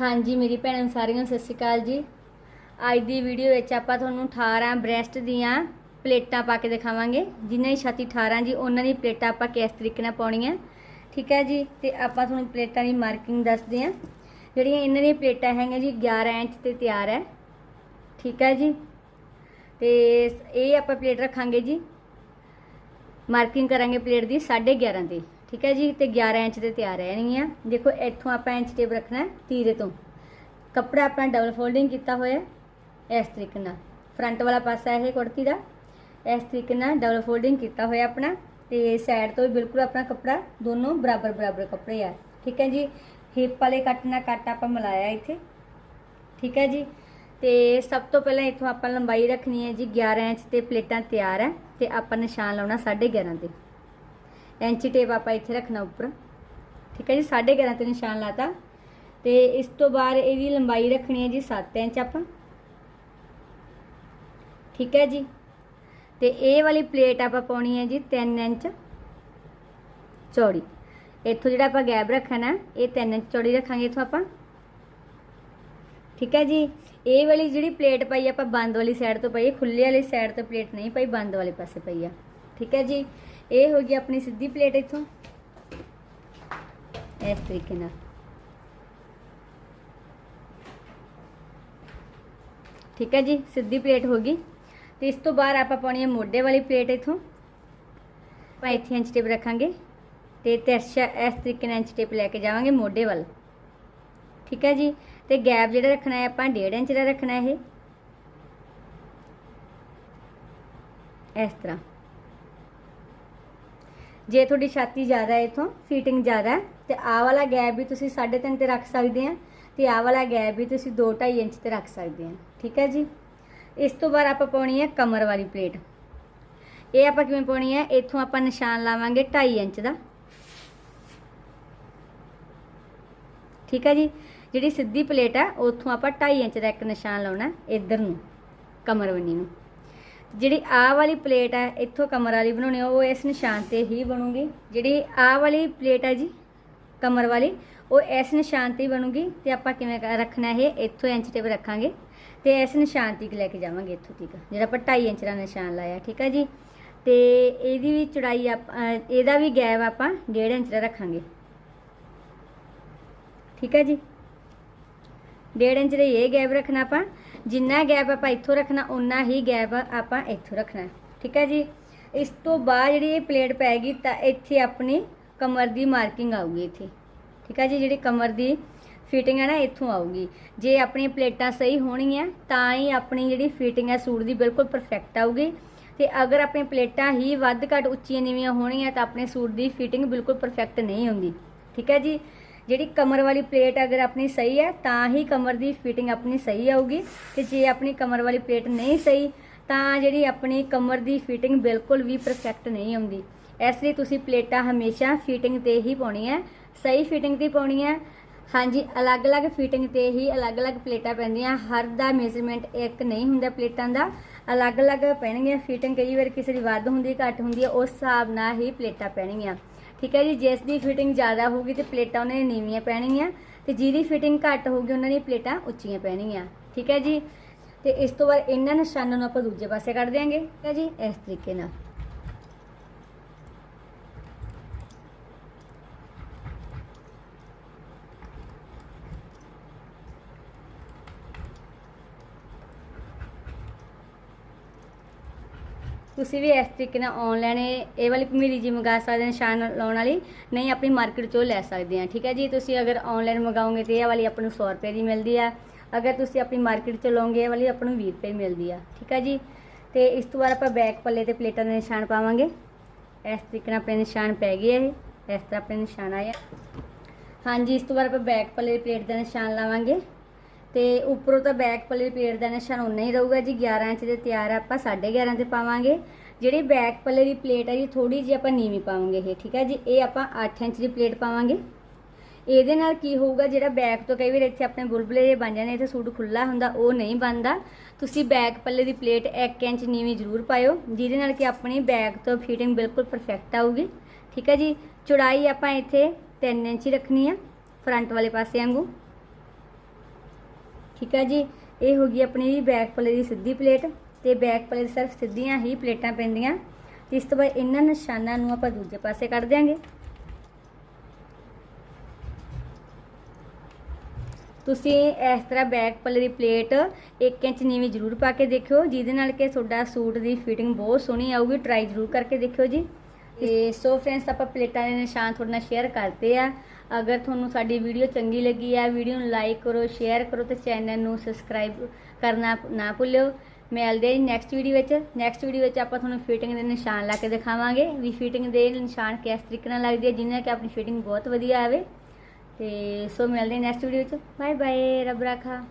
ਹਾਂਜੀ, ਮੇਰੀ ਭੈਣਾਂ ਸਾਰੀਆਂ ਨੂੰ ਸਤਿ ਸ਼੍ਰੀ ਅਕਾਲ ਜੀ। ਅੱਜ ਦੀ ਵੀਡੀਓ ਵਿੱਚ ਆਪਾਂ ਤੁਹਾਨੂੰ 18 ਬ੍ਰੈਸਟ ਦੀਆਂ ਪਲੇਟਾਂ ਪਾ ਕੇ ਦਿਖਾਵਾਂਗੇ। ਜਿਨ੍ਹਾਂ ਦੀ ਛਾਤੀ 18 ਜੀ, ਉਹਨਾਂ ਦੀ ਪਲੇਟਾਂ ਆਪਾਂ ਕਿਸ ਤਰੀਕੇ ਨਾਲ ਪਾਉਣੀਆਂ। ਠੀਕ ਹੈ ਜੀ? ਤੇ ਆਪਾਂ ਤੁਹਾਨੂੰ ਪਲੇਟਾਂ ਦੀ ਮਾਰਕਿੰਗ ਦੱਸਦੇ ਹਾਂ। ਜਿਹੜੀਆਂ ਇਹਨਾਂ ਦੀਆਂ ਪਲੇਟਾਂ ਹੈਗੀਆਂ ਜੀ 11 ਇੰਚ ਤੇ ਤਿਆਰ ਹੈ। ਠੀਕ ਹੈ ਜੀ? ਤੇ ਇਹ ਆਪਾਂ ਪਲੇਟ ਰੱਖਾਂਗੇ ਜੀ। ਮਾਰਕਿੰਗ ਕਰਾਂਗੇ ਪਲੇਟ ਦੀ 11.5 ਤੇ। ਠੀਕ ਹੈ ਜੀ? ਤੇ 11 ਇੰਚ ਤੇ ਤਿਆਰ ਰਹਿਣਗੀਆਂ ਦੇਖੋ, ਇੱਥੋਂ ਆਪਾਂ ਇੰਚ ਟੇਪ ਰੱਖਣਾ ਤੀਰੇ ਤੋਂ। ਕੱਪੜਾ ਆਪਣਾ ਡਬਲ ਫੋਲਡਿੰਗ ਕੀਤਾ ਹੋਇਆ ਇਸ ਤਰੀਕੇ ਨਾਲ। ਫਰੰਟ ਵਾਲਾ ਪਾਸਾ ਇਹ ਕੁੜਤੀ ਦਾ, ਇਸ ਤਰੀਕੇ ਨਾਲ ਡਬਲ ਫੋਲਡਿੰਗ ਕੀਤਾ ਹੋਇਆ ਆਪਣਾ। ਤੇ ਸਾਈਡ ਤੋਂ ਵੀ ਬਿਲਕੁਲ ਆਪਣਾ ਕੱਪੜਾ ਦੋਨੋਂ ਬਰਾਬਰ ਬਰਾਬਰ ਕੱਪੜੇ ਆ। ਠੀਕ ਹੈ ਜੀ? ਹਿੱਪ ਵਾਲੇ ਕੱਟ ਨਾਲ ਕੱਟ ਆਪਾਂ ਮਿਲਾਇਆ ਇੱਥੇ। ਠੀਕ ਹੈ ਜੀ? ਤੇ ਸਭ ਤੋਂ ਪਹਿਲਾਂ ਇੱਥੋਂ ਆਪਾਂ ਲੰਬਾਈ ਰੱਖਣੀ ਹੈ ਜੀ 11 ਇੰਚ ਤੇ ਪਲੇਟਾਂ ਤਿਆਰ ਹੈ। ਤੇ ਆਪਾਂ ਨਿਸ਼ਾਨ ਲਾਉਣਾ 11.5 ਤੇ। ਇੰਚੀ ਟੇਪ ਆਪਾਂ ਇੱਥੇ ਰੱਖਣਾ ਉੱਪਰ। ਠੀਕ ਹੈ ਜੀ 11.5 ਤੇ ਨਿਸ਼ਾਨ ਲਾਤਾ। ਤੇ ਇਸ ਤੋਂ ਬਾਅਦ ਇਹਦੀ ਲੰਬਾਈ ਰੱਖਣੀ ਹੈ ਜੀ 7 ਇੰਚ ਆਪਾਂ। ਠੀਕ ਹੈ ਜੀ। ਤੇ ਇਹ ਵਾਲੀ ਪਲੇਟ ਆਪਾਂ ਪਾਉਣੀ ਹੈ ਜੀ 3 ਇੰਚ ਚੌੜੀ। ਇੱਥੋਂ ਜਿਹੜਾ ਆਪਾਂ ਗੈਪ ਰੱਖਣਾ, ਇਹ 3 ਇੰਚ ਚੌੜੀ ਰੱਖਾਂਗੇ ਇੱਥੋਂ ਆਪਾਂ। ਠੀਕ ਹੈ ਜੀ। ਇਹ ਵਾਲੀ ਜਿਹੜੀ ਪਲੇਟ ਪਾਈ ਆਪਾਂ ਬੰਦ ਵਾਲੀ ਸਾਈਡ ਤੋਂ ਪਾਈ ਖੁੱਲੇ ਵਾਲੀ ਸਾਈਡ ਤੋਂ ਪਲੇਟ ਨਹੀਂ ਪਾਈ, ਬੰਦ ਵਾਲੇ ਪਾਸੇ ਪਈ ਆ। ਠੀਕ ਹੈ ਜੀ। ਇਹ ਹੋ ਗਈ ਆਪਣੀ ਸਿੱਧੀ ਪਲੇਟ ਇੱਥੋਂ। ਇਸ ਤਰੀਕੇ ਨਾਲ। ਠੀਕ ਹੈ ਜੀ, ਸਿੱਧੀ ਪਲੇਟ ਹੋ ਗਈ। ਤੇ ਇਸ ਤੋਂ ਬਾਅਦ ਆਪਾਂ ਪਾਉਣੀ ਹੈ ਮੋਢੇ ਵਾਲੀ ਪਲੇਟ ਇੱਥੋਂ। ਆਪਾਂ ਇੱਥੇ ਇੰਚ ਟੇਪ ਰੱਖਾਂਗੇ। ਤੇ ਤਿਰਛਾ ਇਸ ਤਰੀਕੇ ਨਾਲ ਇੰਚ ਟੇਪ ਲੈ ਕੇ ਜਾਵਾਂਗੇ ਮੋਢੇ ਵੱਲ। ਠੀਕ ਹੈ ਜੀ, ਤੇ ਗੈਪ ਜਿਹੜਾ ਰੱਖਣਾ ਹੈ ਆਪਾਂ 1.5 ਇੰਚ ਦਾ ਰੱਖਣਾ ਇਹ। ਇਸ ਤਰ੍ਹਾਂ। ਜੇ ਤੁਹਾਡੀ ਛਾਤੀ ਜ਼ਿਆਦਾ ਹੈ ਇਥੋਂ ਫਿਟਿੰਗ ਜ਼ਿਆਦਾ ਹੈ, ਤੇ ਆਹ ਵਾਲਾ ਗੈਪ ਵੀ ਤੁਸੀਂ 3.5 ਤੇ ਰੱਖ ਸਕਦੇ ਆ ਤੇ ਆਹ ਵਾਲਾ ਗੈਪ ਵੀ ਤੁਸੀਂ 2.5 ਇੰਚ ਤੇ ਰੱਖ ਸਕਦੇ ਆ ਠੀਕ ਹੈ ਜੀ? ਇਸ ਤੋਂ ਬਾਅਦ ਆਪਾਂ ਪਾਉਣੀ ਹੈ ਕਮਰ ਵਾਲੀ ਪਲੇਟ। ਇਹ ਆਪਾਂ ਕਿਵੇਂ ਪਾਉਣੀ ਹੈ? ਇੱਥੋਂ ਆਪਾਂ ਨਿਸ਼ਾਨ ਲਾਵਾਂਗੇ 2.5 ਇੰਚ ਦਾ। ਠੀਕ ਹੈ ਜੀ? ਜਿਹੜੀ ਸਿੱਧੀ ਪਲੇਟ ਹੈ, ਉੱਥੋਂ ਆਪਾਂ 2.5 ਇੰਚ ਦਾ ਇੱਕ ਨਿਸ਼ਾਨ ਲਾਉਣਾ ਇੱਧਰ ਨੂੰ, ਕਮਰ ਬੰਨੀ ਨੂੰ। ਜਿਹੜੀ ਆਹ ਵਾਲੀ ਪਲੇਟ ਹੈ ਇੱਥੋਂ ਕਮਰ ਵਾਲੀ ਬਣਾਉਣੀ ਉਹ ਇਸ ਨਿਸ਼ਾਨ ਤੇ ਹੀ ਬਣੂਗੀ। ਜਿਹੜੀ ਆਹ ਵਾਲੀ ਪਲੇਟ ਹੈ ਜੀ, ਕਮਰ ਵਾਲੀ, ਉਹ ਇਸ ਨਿਸ਼ਾਨ ਤੇ ਬਣੂਗੀ ਤੇ ਆਪਾਂ ਕਿਵੇਂ ਰੱਖਣਾ ਇਹ, ਇੱਥੋਂ ਇੰਚ ਟੇਪ ਰੱਖਾਂਗੇ ਤੇ ਇਸ ਨਿਸ਼ਾਨ ਤੱਕ ਲੈ ਕੇ ਜਾਵਾਂਗੇ ਇੱਥੋਂ ਤੱਕ, ਜਿਹੜਾ ਆਪਾਂ 2.5 ਇੰਚ ਦਾ ਨਿਸ਼ਾਨ ਲਾਇਆ, ਠੀਕ ਹੈ ਜੀ? ਤੇ ਇਹਦੀ ਵੀ ਚੌੜਾਈ ਆਪਾਂ ਇਹਦਾ ਵੀ ਗੈਪ ਆਪਾਂ 1.5 ਇੰਚ ਦਾ ਰੱਖਾਂਗੇ। ਠੀਕ ਹੈ ਜੀ? 1.5 ਇੰਚ ਦਾ ਇਹ ਗੈਪ ਰੱਖਣਾ ਆਪਾਂ ਜਿੰਨਾ ਗੈਪ ਆਪਾਂ ਇੱਥੋਂ ਰੱਖਣਾ ਉਨਾ ਹੀ ਗੈਪ ਆਪਾਂ ਇੱਥੋਂ ਰੱਖਣਾ ਠੀਕ ਹੈ ਜੀ? ਇਸ ਤੋਂ ਬਾਅਦ ਜਿਹੜੀ ਇਹ ਪਲੇਟ ਪੈਗੀ ਤਾਂ ਇੱਥੇ ਆਪਣੀ ਕਮਰ ਦੀ ਮਾਰਕਿੰਗ ਆਊਗੀ ਇੱਥੇ। ਠੀਕ ਹੈ ਜੀ? ਜਿਹੜੀ ਕਮਰ ਦੀ ਫਿਟਿੰਗ ਹੈ ਨਾ, ਇੱਥੋਂ ਆਊਗੀ। ਜੇ ਆਪਣੀਆਂ ਪਲੇਟਾਂ ਸਹੀ ਹੋਣਗੀਆਂ, ਤਾਂ ਹੀ ਆਪਣੀ ਜਿਹੜੀ ਫਿਟਿੰਗ ਹੈ, ਸੂਟ ਦੀ ਬਿਲਕੁਲ ਪਰਫੈਕਟ ਆਊਗੀ। ਤੇ ਅਗਰ ਆਪਣੀਆਂ ਪਲੇਟਾਂ ਹੀ ਵੱਧ ਘੱਟ ਉੱਚੀਆਂ ਨੀਵੀਆਂ ਹੋਣਗੀਆਂ, ਤਾਂ ਆਪਣੇ ਸੂਟ ਦੀ ਫਿਟਿੰਗ ਬਿਲਕੁਲ ਪਰਫੈਕਟ ਨਹੀਂ ਹੁੰਦੀ। ਠੀਕ ਹੈ ਜੀ? ਜਿਹੜੀ ਕਮਰ ਵਾਲੀ ਪਲੇਟ ਅਗਰ ਆਪਣੀ ਸਹੀ ਹੈ, ਤਾਂ ਹੀ ਕਮਰ ਦੀ ਫਿਟਿੰਗ ਆਪਣੀ ਸਹੀ ਆਊਗੀ। ਤੇ ਜੇ ਆਪਣੀ ਕਮਰ ਵਾਲੀ ਪਲੇਟ ਨਹੀਂ ਸਹੀ, ਤਾਂ ਜਿਹੜੀ ਆਪਣੀ ਕਮਰ ਦੀ ਫਿਟਿੰਗ ਬਿਲਕੁਲ ਵੀ ਪਰਫੈਕਟ ਨਹੀਂ ਆਉਂਦੀ। ਇਸ ਲਈ ਤੁਸੀਂ ਪਲੇਟਾਂ ਹਮੇਸ਼ਾ ਫਿਟਿੰਗ ਤੇ ਹੀ ਪਾਉਣੀ ਹੈ। ਸਹੀ ਫਿਟਿੰਗ ਤੇ ਪਾਉਣੀ ਹੈ। ਹਾਂਜੀ, ਅਲੱਗ-ਅਲੱਗ ਫਿਟਿੰਗ ਤੇ ਹੀ ਅਲੱਗ-ਅਲੱਗ ਪਲੇਟਾਂ ਪੈਂਦੀਆਂ। ਹਰ ਦਾ ਮੇਜ਼ਰਮੈਂਟ ਇੱਕ ਨਹੀਂ ਹੁੰਦਾ ਪਲੇਟਾਂ ਦਾ। ਅਲੱਗ-ਅਲੱਗ ਪੈਣਗੀਆਂ। ਫਿਟਿੰਗ ਕਈ ਵਾਰ ਕਿਸੇ ਦੀ ਵੱਧ ਹੁੰਦੀ, ਘੱਟ ਹੁੰਦੀ ਹੈ, ਉਸ ਹਿਸਾਬ ਨਾਲ ਹੀ ਪਲੇਟਾਂ ਪੈਣਗੀਆਂ। ਠੀਕ ਹੈ ਜੀ, ਜਿਸ ਦੀ ਫਿਟਿੰਗ ਜ਼ਿਆਦਾ ਹੋਊਗੀ ਤੇ ਪਲੇਟਾਂ ਉਹਨਾਂ ਦੀ ਨੀਵੀਆਂ ਪੈਣਗੀਆਂ ਤੇ ਜਿਹਦੀ ਫਿਟਿੰਗ ਘੱਟ ਹੋਊਗੀ ਉਹਨਾਂ ਦੀ ਪਲੇਟਾਂ ਉੱਚੀਆਂ ਪੈਣਗੀਆਂ, ਠੀਕ ਹੈ ਜੀ। ਤੇ ਇਸ ਤੋਂ ਬਾਅਦ ਇਹਨਾਂ ਨਿਸ਼ਾਨਾਂ ਨੂੰ ਆਪਾਂ ਦੂਜੇ ਪਾਸੇ ਕੱਢ ਦਿਆਂਗੇ, ਠੀਕ ਹੈ ਜੀ, ਇਸ ਤਰੀਕੇ ਨਾਲ। ਤੁਸੀਂ ਵੀ ਇਸ ਤਰੀਕੇ ਨਾਲ ਆਨਲਾਈਨ ਇਹ ਵਾਲੀ ਭਮੀਰੀ ਜੀ ਮੰਗਾ ਸਕਦੇ ਨਿਸ਼ਾਨ ਲਾਉਣ ਵਾਲੀ। ਨਹੀਂ, ਆਪਣੀ ਮਾਰਕੀਟ ਚੋਂ ਲੈ ਸਕਦੇ ਆ ਠੀਕ ਹੈ ਜੀ? ਤੁਸੀਂ ਅਗਰ ਆਨਲਾਈਨ ਮੰਗਾਓਗੇ ਤੇ ਇਹ ਵਾਲੀ ਆਪਾਂ ਨੂੰ 100 ਰੁਪਏ ਦੀ ਮਿਲਦੀ ਆ। ਅਗਰ ਤੁਸੀਂ ਆਪਣੀ ਮਾਰਕੀਟ ਚੋਂ ਲਓਗੇ, ਇਹ ਵਾਲੀ ਆਪਾਂ ਨੂੰ 20 ਰੁਪਏ ਦੀ ਮਿਲਦੀ ਆ, ਠੀਕ ਹੈ ਜੀ? ਤੇ ਇਸ ਤੋਂ ਬਾਅਦ ਆਪਾਂ ਬੈਕ ਪੱਲੇ ਤੇ ਪਲੇਟਾਂ ਦੇ ਨਿਸ਼ਾਨ ਪਾਵਾਂਗੇ। ਇਸ ਤਰੀਕੇ ਨਾਲ ਆਪਣੇ ਨਿਸ਼ਾਨ ਪੈ ਗਏ ਇਹ। ਇਸ ਤਰ੍ਹਾਂ ਆਪਣੇ ਨਿਸ਼ਾਨ ਆਏ ਆ। ਹਾਂਜੀ, ਇਸ ਤੋਂ ਬਾਅਦ ਆਪਾਂ ਬੈਕ ਪੱਲੇ ਦੀ ਪਲੇਟ ਦਾ ਨਿਸ਼ਾਨ ਲਾਵਾਂਗੇ। ਤੇ ਉੱਪਰੋਂ ਤਾਂ ਬੈਕ ਪੱਲੇ ਦੀ ਪਲੇਟ ਦਾ ਨਿਸ਼ਾਨ ਉਨਾ ਹੀ ਰਹੂਗਾ ਜੀ 11 ਇੰਚ ਦੇ ਤਿਆਰ ਆ, ਆਪਾਂ 11.5 ਤੇ ਪਾਵਾਂਗੇ। ਜਿਹੜੀ ਬੈਕ ਪੱਲੇ ਦੀ ਪਲੇਟ ਹੈ ਜੀ ਥੋੜੀ ਜਿਹੀ ਆਪਾਂ ਨੀਵੀਂ ਪਾਵਾਂਗੇ ਇਹ ਠੀਕ ਹੈ ਜੀ? ਇਹ ਆਪਾਂ 8 ਇੰਚ ਦੀ ਪਲੇਟ ਪਾਵਾਂਗੇ। ਇਹਦੇ ਨਾਲ ਕੀ ਹੋਊਗਾ ਜਿਹੜਾ ਬੈਕ ਤੋਂ ਕਈ ਵਾਰ ਇੱਥੇ ਆਪਣੇ ਬੁਲਬੁਲੇ ਜੇ ਬਣ ਜਾਂਦੇ ਇੱਥੇ ਸੂਟ ਖੁੱਲਾ ਹੁੰਦਾ ਉਹ ਨਹੀਂ ਬਣਦਾ। ਤੁਸੀਂ ਬੈਕ ਪੱਲੇ ਦੀ ਪਲੇਟ 1 ਇੰਚ ਨੀਵੀਂ ਜ਼ਰੂਰ ਪਾਇਓ ਜਿਹਦੇ ਨਾਲ ਕਿ ਆਪਣੀ ਬੈਕ ਤੋਂ ਫਿਟਿੰਗ ਬਿਲਕੁਲ ਪਰਫੈਕਟ ਆਊਗੀ। ਠੀਕ ਹੈ ਜੀ? ਚੌੜਾਈ ਆਪਾਂ ਇੱਥੇ 3 ਇੰਚ ਹੀ ਰੱਖਣੀ ਆ ਫਰੰਟ ਵਾਲੇ ਪਾਸੇ ਵਾਂਗੂ। ਠੀਕ ਹੈ ਜੀ? ਇਹ ਹੋ ਗਈ ਆਪਣੀ ਬੈਕ ਪੱਲੇ ਦੀ ਸਿੱਧੀ ਪਲੇਟ ਤੇ ਬੈਕ ਪੱਲੇ ਦੀ ਸਿਰਫ ਸਿੱਧੀਆਂ ਹੀ ਪਲੇਟਾਂ ਪੈਂਦੀਆਂ। ਤੇ ਇਸ ਤੋਂ ਬਾਅਦ ਇਹਨਾਂ ਨਿਸ਼ਾਨਾਂ ਨੂੰ ਆਪਾਂ ਦੂਜੇ ਪਾਸੇ ਕੱਢ ਦਿਆਂਗੇ। ਤੁਸੀਂ ਇਸ ਤਰ੍ਹਾਂ ਬੈਕ ਪੱਲੇ ਦੀ ਪਲੇਟ 1 ਇੰਚ ਨੀਵੀਂ ਜ਼ਰੂਰ ਪਾ ਕੇ ਦੇਖਿਓ। ਜਿਹਦੇ ਨਾਲ ਕਿ ਤੁਹਾਡਾ ਸੂਟ ਦੀ ਫਿਟਿੰਗ ਬਹੁਤ ਸੋਹਣੀ ਆਊਗੀ। ਟਰਾਈ ਜ਼ਰੂਰ ਕਰਕੇ ਦੇਖਿਓ ਜੀ। ਤੇ ਸੋ ਫਰੈਂਡਸ ਆਪਾਂ ਪਲੇਟਾਂ ਦੇ ਨਿਸ਼ਾਨ ਤੁਹਾਡੇ ਨਾਲ ਸ਼ੇਅਰ ਕਰਦੇ ਆ। ਅਗਰ ਤੁਹਾਨੂੰ ਸਾਡੀ ਵੀਡੀਓ ਚੰਗੀ ਲੱਗੀ ਆ ਵੀਡੀਓ ਨੂੰ ਲਾਈਕ ਕਰੋ ਸ਼ੇਅਰ ਕਰੋ ਤੇ ਚੈਨਲ ਨੂੰ ਸਬਸਕ੍ਰਾਈਬ ਕਰਨਾ ਨਾ ਭੁੱਲਿਓ। ਮਿਲਦੇ ਹਾਂ ਨੈਕਸਟ ਵੀਡੀਓ ਵਿੱਚ। ਨੈਕਸਟ ਵੀਡੀਓ ਵਿੱਚ ਆਪਾਂ ਤੁਹਾਨੂੰ ਫਿਟਿੰਗ ਦੇ ਨਿਸ਼ਾਨ ਲਾ ਕੇ ਦਿਖਾਵਾਂਗੇ ਵੀ ਫਿਟਿੰਗ ਦੇ ਨਿਸ਼ਾਨ ਕਿਸ ਤਰੀਕੇ ਨਾਲ ਲੱਗਦੀ ਹੈ ਜਿਹਦੇ ਨਾਲ ਕਿ ਆਪਣੀ ਫਿਟਿੰਗ ਬਹੁਤ ਵਧੀਆ ਆਵੇ। ਤੇ ਸੋ ਮਿਲਦੇ ਹਾਂ ਨੈਕਸਟ ਵੀਡੀਓ ਵਿੱਚ। ਬਾਏ ਬਾਏ ਰੱਬ ਰਾਖਾ।